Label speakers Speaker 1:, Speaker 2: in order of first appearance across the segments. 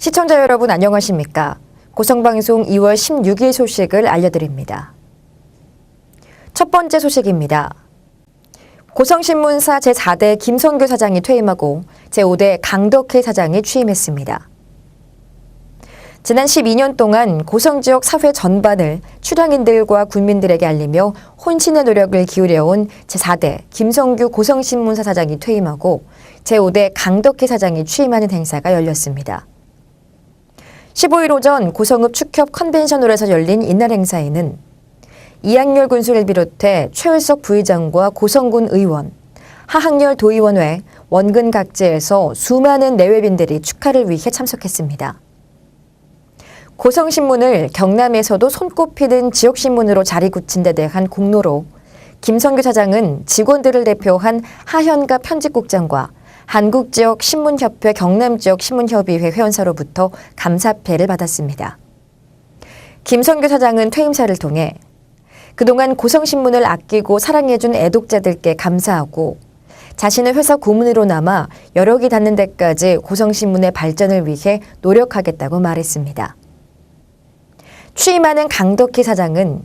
Speaker 1: 시청자 여러분 안녕하십니까? 고성방송 2월 16일 소식을 알려드립니다. 첫 번째 소식입니다. 고성신문사 제4대 김성규 사장이 퇴임하고 제5대 강덕회 사장이 취임했습니다. 지난 12년 동안 고성 지역 사회 전반을 출향인들과 군민들에게 알리며 혼신의 노력을 기울여온 제4대 김성규 고성신문사 사장이 퇴임하고 제5대 강덕희 사장이 취임하는 행사가 열렸습니다. 15일 오전 고성읍 축협 컨벤션홀에서 열린 이날 행사에는 이학열 군수를 비롯해 최을석 부의장과 고성군 의원, 하학열 도의원회, 원근 각지에서 수많은 내외빈들이 축하를 위해 참석했습니다. 고성신문을 경남에서도 손꼽히는 지역신문으로 자리 굳힌 데 대한 공로로 김성규 사장은 직원들을 대표한 하현가 편집국장과 한국지역신문협회 경남지역신문협의회 회원사로부터 감사패를 받았습니다. 김성규 사장은 퇴임사를 통해 그동안 고성신문을 아끼고 사랑해준 애독자들께 감사하고 자신의 회사 고문으로 남아 여력이 닿는 데까지 고성신문의 발전을 위해 노력하겠다고 말했습니다. 취임하는 강덕희 사장은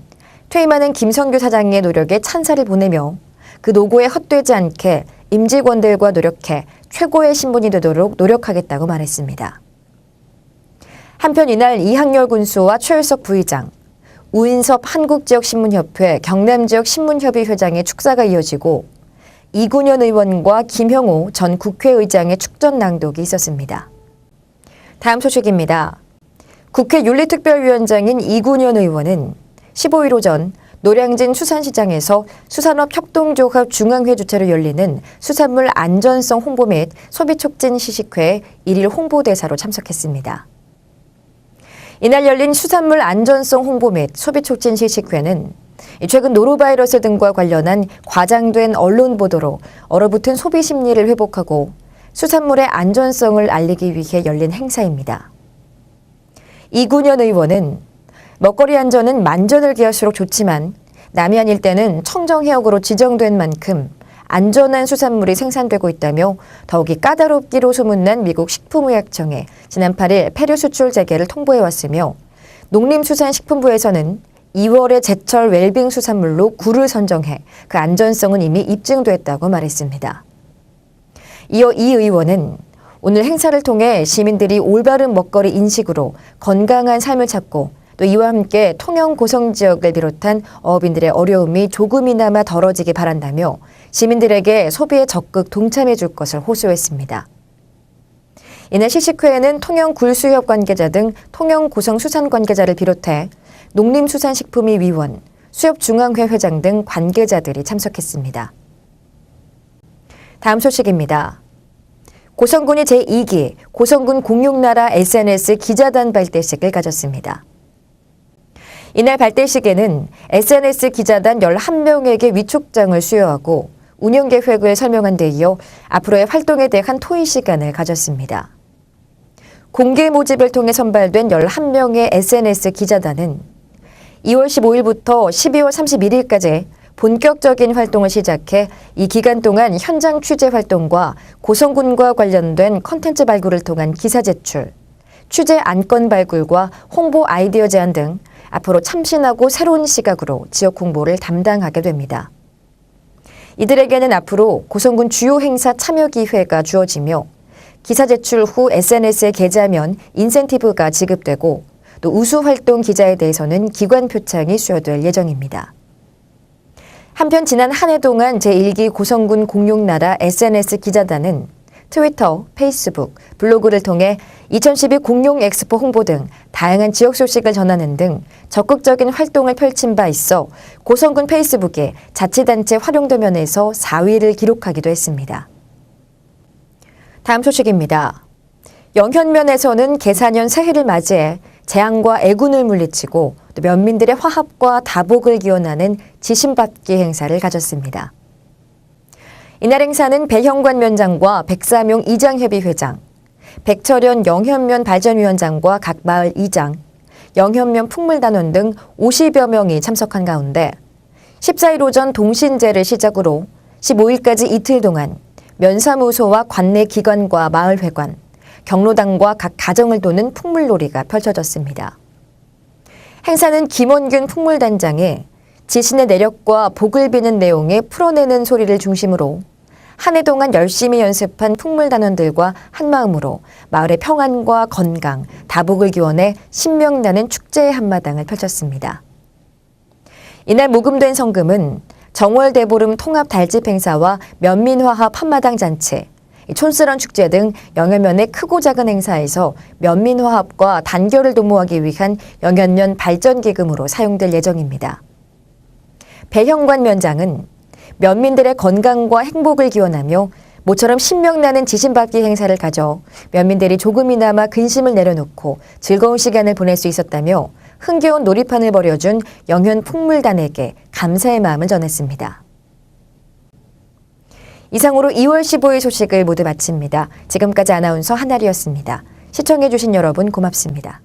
Speaker 1: 퇴임하는 김성규 사장의 노력에 찬사를 보내며 그 노고에 헛되지 않게 임직원들과 노력해 최고의 신분이 되도록 노력하겠다고 말했습니다. 한편 이날 이학열 군수와 최일석 부의장, 우인섭 한국지역신문협회 경남지역신문협의 회장의 축사가 이어지고 이군현 의원과 김형호 전 국회의장의 축전 낭독이 있었습니다. 다음 소식입니다. 국회 윤리특별위원장인 이군현 의원은 15일 오전 노량진 수산시장에서 수산업 협동조합 중앙회 주최로 열리는 수산물 안전성 홍보 및 소비 촉진 시식회 1일 홍보대사로 참석했습니다. 이날 열린 수산물 안전성 홍보 및 소비 촉진 시식회는 최근 노로바이러스 등과 관련한 과장된 언론 보도로 얼어붙은 소비 심리를 회복하고 수산물의 안전성을 알리기 위해 열린 행사입니다. 이군현 의원은 먹거리 안전은 만전을 기할수록 좋지만 남해안 일대는 청정해역으로 지정된 만큼 안전한 수산물이 생산되고 있다며 더욱이 까다롭기로 소문난 미국 식품의약청에 지난 8일 폐류 수출 재개를 통보해 왔으며 농림수산식품부에서는 2월에 제철 웰빙 수산물로 굴을 선정해 그 안전성은 이미 입증됐다고 말했습니다. 이어 이 의원은 오늘 행사를 통해 시민들이 올바른 먹거리 인식으로 건강한 삶을 찾고 또 이와 함께 통영 고성 지역을 비롯한 어업인들의 어려움이 조금이나마 덜어지기 바란다며 시민들에게 소비에 적극 동참해 줄 것을 호소했습니다. 이날 시식회에는 통영 굴수협 관계자 등 통영 고성 수산 관계자를 비롯해 농림수산식품위 위원, 수협중앙회 회장 등 관계자들이 참석했습니다. 다음 소식입니다. 고성군이 제2기 고성군 공룡나라 SNS 기자단 발대식을 가졌습니다. 이날 발대식에는 SNS 기자단 11명에게 위촉장을 수여하고 운영 계획을 설명한 데 이어 앞으로의 활동에 대한 토의 시간을 가졌습니다. 공개 모집을 통해 선발된 11명의 SNS 기자단은 2월 15일부터 12월 31일까지 본격적인 활동을 시작해 이 기간 동안 현장 취재 활동과 고성군과 관련된 컨텐츠 발굴을 통한 기사 제출, 취재 안건 발굴과 홍보 아이디어 제안 등 앞으로 참신하고 새로운 시각으로 지역 홍보를 담당하게 됩니다. 이들에게는 앞으로 고성군 주요 행사 참여 기회가 주어지며 기사 제출 후 SNS에 게재하면 인센티브가 지급되고 또 우수 활동 기자에 대해서는 기관 표창이 수여될 예정입니다. 한편 지난 한 해 동안 제1기 고성군 공룡나라 SNS 기자단은 트위터, 페이스북, 블로그를 통해 2012 공룡 엑스포 홍보 등 다양한 지역 소식을 전하는 등 적극적인 활동을 펼친 바 있어 고성군 페이스북에 자치단체 활용도 면에서 4위를 기록하기도 했습니다. 다음 소식입니다. 영현면에서는 계산년 새해를 맞이해 재앙과 애군을 물리치고 또 면민들의 화합과 다복을 기원하는 지심받기 행사를 가졌습니다. 이날 행사는 배형관 면장과 백사명 이장협의 회장, 백철현 영현면 발전위원장과 각 마을 이장, 영현면 풍물단원 등 50여 명이 참석한 가운데 14일 오전 동신제를 시작으로 15일까지 이틀 동안 면사무소와 관내 기관과 마을회관, 경로당과 각 가정을 도는 풍물놀이가 펼쳐졌습니다. 행사는 김원균 풍물단장의 지신의 내력과 복을 비는 내용에 풀어내는 소리를 중심으로 한 해 동안 열심히 연습한 풍물단원들과 한마음으로 마을의 평안과 건강, 다복을 기원해 신명나는 축제의 한마당을 펼쳤습니다. 이날 모금된 성금은 정월대보름 통합 달집 행사와 면민화합 한마당 잔치, 촌스런 축제 등 영현면의 크고 작은 행사에서 면민화합과 단결을 도모하기 위한 영현면 발전기금으로 사용될 예정입니다. 배형관 면장은 면민들의 건강과 행복을 기원하며 모처럼 신명나는 지신받기 행사를 가져 면민들이 조금이나마 근심을 내려놓고 즐거운 시간을 보낼 수 있었다며 흥겨운 놀이판을 벌여준 영현 풍물단에게 감사의 마음을 전했습니다. 이상으로 2월 15일 소식을 모두 마칩니다. 지금까지 아나운서 한나리였습니다. 시청해주신 여러분 고맙습니다.